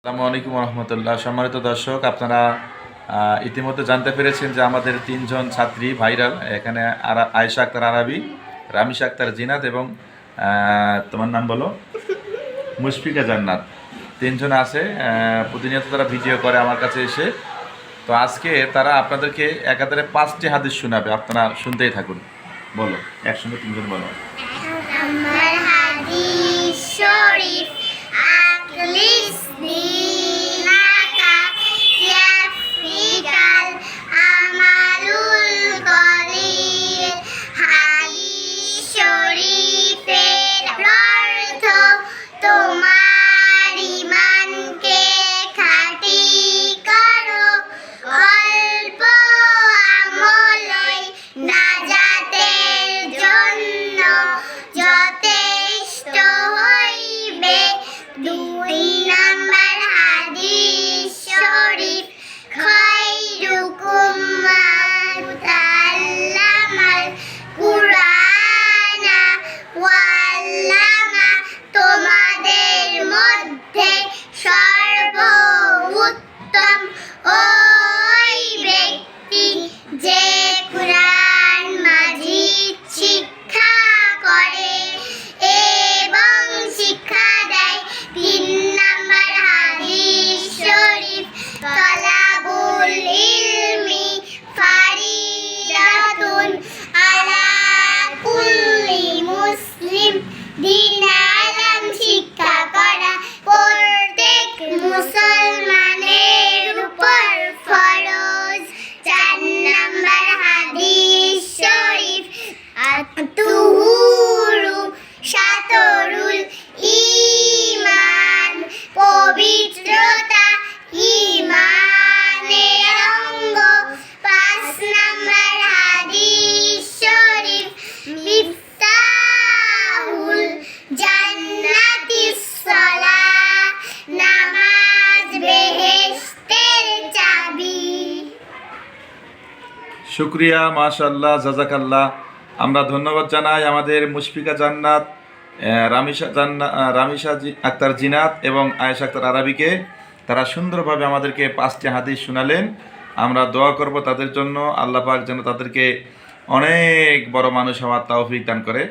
আসসালামু আলাইকুম রহমতুল্লাহ সম্মানিত দর্শক, আপনারা ইতিমধ্যে জানতে পেরেছেন যে আমাদের তিনজন ছাত্রী ভাইরাল। এখানে আয়েশা আক্তার আরাবি, রামিশা আক্তার জিনাত এবং তোমার নাম বলো? মুশফিকা জান্নাত। তিনজন আছে প্রতিনিয়ত তারা ভিডিও করে আমার কাছে এসে। তো আজকে তারা আপনাদেরকে একাধারে পাঁচটি হাদিস শোনাবে। আপনারা শুনতেই থাকুন। বলো, একসঙ্গে তিনজন বলো। চাবি শুক্রিয়া মাশাল্লাহ জাজাকাল্লাহ আমরা ধন্যবাদ জানাই আমাদের মুশফিকা জান্নাত রামিশা জান্না রামিশা আক্তার জিনাত এবং আয়েশা আক্তার আরাবিকে তারা সুন্দরভাবে আমাদেরকে পাঁচটি হাদিস শোনালেন। আমরা দোয়া করব তাদের জন্য। আল্লাহ পাক যেন তাদেরকে অনেক বড় মানুষ হওয়ার তৌফিক দান করে।